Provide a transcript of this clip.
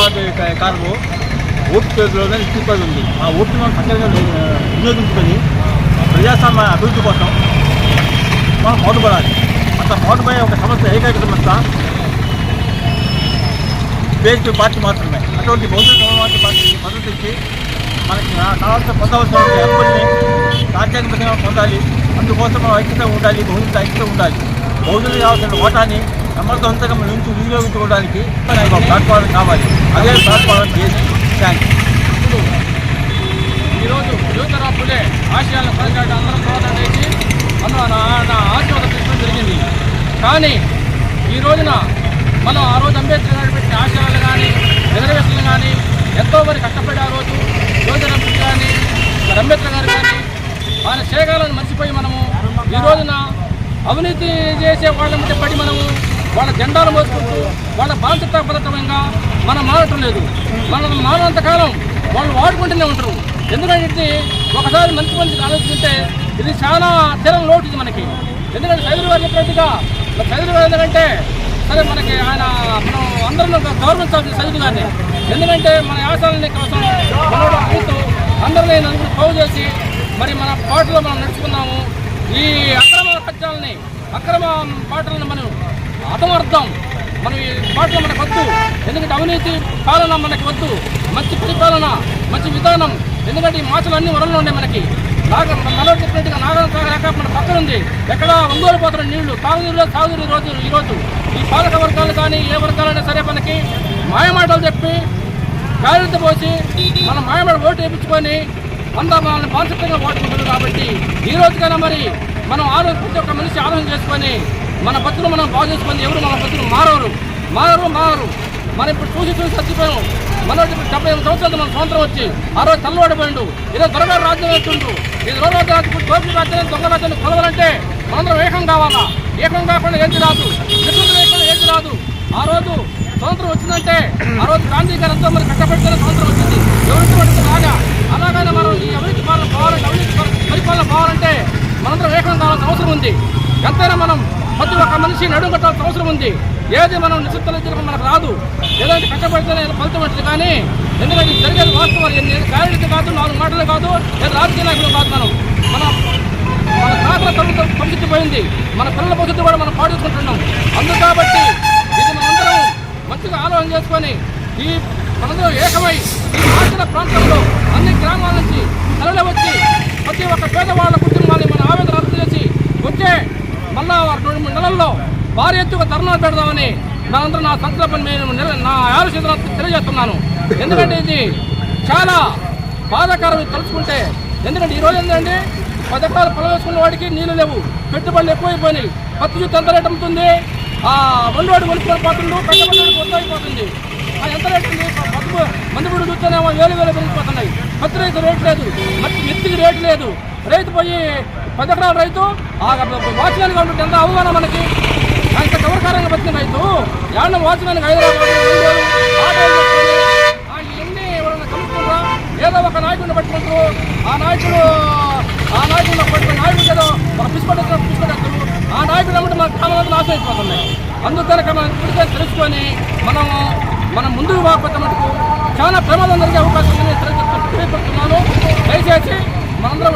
వాటి కారణము ఓటు చేతిలోనే ఇచ్చిపోయి ఉంది. ఆ ఓటు మనం సక్రమంగా వినియోగించుకొని ప్రజాస్వామ్య అభివృద్ధి కోసం మనం పాటుపడాలి. అంత పాటుపడే ఒక సమస్య ఏకైక సమస్య బీఎస్పీ పార్టీ మాత్రమే. అటువంటి బహుజన సమాజ పార్టీ మద్దతు ఇచ్చి మనకి కావాల్సిన పొందవలసిన హక్కుల్ని రాజ్యాంగ పొందాలి. అందుకోసం మనం ఐక్యత ఉండాలి బహుజన ఐక్యత ఉండాలి. బహుజనులు కావాల్సిన ఓటాన్ని సమర్థవంతంగా నుంచి వినియోగించుకోవడానికి మనకి ఒక ప్లాట్ఫామ్ కావాలి. అదే ప్లాట్ఫామ్ చేసి థ్యాంక్ ఈరోజు జ్యోతిరావు పులే ఆశయాలను కొనసాగి అందరం పోరాటం చేసి అందులో నా నా ఆశీర్వాదం తీసుకోవడం జరిగింది. కానీ ఈ రోజున మనం ఆ రోజు అంబేద్కర్ గారు పెట్టిన ఆశయాలు కానీ రిజర్వేషన్లు కానీ ఎంతో మంది కష్టపడి ఆ రోజు. జ్యోతిరావు పులే కానీ అంబేద్కర్ గారు కానీ ఆయన శేఖాలను మర్చిపోయి మనము ఈ రోజున అవినీతి చేసే వాళ్ళ మధ్య పడి మనము వాళ్ళ జెండాలు మోసుకుంటూ వాళ్ళ బాధ్యత పథకంగా మనం మారటం లేదు. మనం మారినంతకాలం వాళ్ళు వాడుకుంటూనే ఉంటారు. ఎందుకంటే ఇది ఒకసారి మంచి మంచి ఆలోచించుకుంటే ఇది చాలా తీరం లోటు ఇది మనకి. ఎందుకంటే సైదులు గారు చెప్పినట్టుగా మరి సైదులు ఎందుకంటే సరే మనకి ఆయన మనం అందరం గౌరవించాల్సిన చదువు గారిని. ఎందుకంటే మన యాసాలని కోసం మనోడు అందరినీ నలుగురు పోగు చేసి మరి మన పాటలో మనం నడుచుకున్నాము. ఈ అక్రమ సత్యాలని అక్రమ పాటలను మనం అర్థమర్థం మనం ఈ పాటలు మనకు వద్దు. ఎందుకంటే అవినీతి పాలన మనకి వద్దు. మంచి పరిపాలన మంచి విధానం. ఎందుకంటే ఈ మాటలు అన్ని వరల్లో ఉన్నాయి మనకి. నాగ మనలో చెప్పినట్టుగా నాగరం తాగలేక మన పక్కన ఉంది. ఎక్కడ ఒంగోలు పోతున్న నీళ్ళు తాగునీరులో తాగునీరు ఈ రోజు ఈరోజు. ఈ పాలక వర్గాలు కానీ ఏ వర్గాలైనా సరే మనకి మాయమాటలు చెప్పి గాలితో పోసి మనం మాయమాట ఓటు వేయించుకొని అంతా మనల్ని మానసికంగా ఓటు కాబట్టి ఈ రోజుకైనా మరి మనం ఆలోచించి ప్రతి ఒక్క మనిషి ఆలోచన చేసుకొని మన బతులు మనం బాగు చేసుకొని ఎవరు మన బతులు మారవరు మారరు మారరు. మనం ఇప్పుడు చూసి చూసి చచ్చిపోయాం. మన డెబ్బై ఎనిమిది సంవత్సరాలు మన స్వంతం వచ్చి ఆ రోజు తల్లవాడిపోయిండు ఏదో దొరగారు రాజ్యం వచ్చిండు ఈ దొరగారు రాజ్యం దోపిడీ రాజ్యాన్ని దొంగ రాజ్యాన్ని కొలవాలంటే మనందరం ఏకం కావాలా? ఏకం కాకుండా ఏది రాదు? నిపుణులు లేకుండా ఏది రాదు? ఆ రోజు స్వతంత్రం వచ్చిందంటే ఆ రోజు గాంధీ గారు ఎంతో మరి కష్టపడితేనే స్వతంత్రం వచ్చింది. ఎవరికి పడితే రాగా అలాగనే మనం ఈ అవినీతి పాలన పోవాలంటే అవినీతి పరిపాలన పోవాలంటే మనందరం ఏకం కావాల్సిన అవసరం ఉంది. ఎంతైనా మనం ప్రతి ఒక్క మనిషి నడుము కట్టాల్సిన అవసరం ఉంది. ఏది మనం నిశ్చితలు మనకు రాదు. ఏదైతే కష్టపడితేనే ఫలితం వచ్చింది కానీ ఎందుకంటే జరిగేది వాస్తవాలు ఎన్ని కాదు నాలుగు మాటలు కాదు లేదా రాజకీయ నాయకులు కాదు మనం. మన మన తాతల తల్లి పంపించిపోయింది మన పిల్లల భవిష్యత్తు కూడా మనం పాడుకుంటున్నాం అందు కాబట్టి ఇది మనందరం మంచిగా ఆలోచన చేసుకొని ఈ మనందరం ఏకమై ఈ ప్రాంతంలో అన్ని గ్రామాల నుంచి తరలి వచ్చి ప్రతి ఒక్క పేదవాళ్ళ కుటుంబాన్ని మన ఆవేదన రద్దు చేసి వచ్చే మళ్ళా రాష్ట్రంలో భారీ ఎత్తుగా ధర్నాలు పెడదామని మనందరం నా సంకల్పం నేను నా ఆలోచన తెలియజేస్తున్నాను. ఎందుకంటే ఇది చాలా బాధాకరం తలుచుకుంటే. ఎందుకంటే ఈ రోజు ఏంటంటే పది ఎకరాలు పొలం వాడికి నీళ్ళు లేవు పెట్టుబడులు ఎక్కువైపోయినాయి పత్తి జుట్టు ఎంత రేటు అమ్ముతుంది? ఆ వండువాడు కొనుక్కొని పోతుండు పెట్టుబడి అయిపోతుంది ఆ ఎంత రేటు? మందుబడి చూస్తేనేమో వేలు వేలు పెరిగిపోతున్నాయి. పత్తి రైతు రేటు లేదు. మట్టి మెత్తికి రేటు లేదు. రైతు పోయి పది ఎకరాల రైతు ఆ వాచ్యాలుగా ఉంటుంటే ఎంత అవగాహన మనకి? అంత గౌరవకారంగా బతికిన రైతు? యాడ వాచ్మెన్ ఐదు ఆ ఇవన్నీ ఎవరైనా కలుసుకుంటారా ఏదో ఒక నాయకుడిని పట్టుకుంటారు. ఆ నాయకుడు ఆ నాయకుడు పట్టుకున్న నాయకుడు ఏదో ఒక పిసుకొట్టు పిసుకొట్టేస్తారు ఆ నాయకుడు ఏమంటే మన గ్రామాలంతా నాశనం అయిపోతున్నాయి అందుకనక మనం ఇప్పటికే తెలుసుకొని మనం మనం ముందుకు పోకపోతే మటుకు చాలా ప్రమాదం జరిగే అవకాశం ఉందని తెలియజేస్తున్నాను దయచేసి మనందరం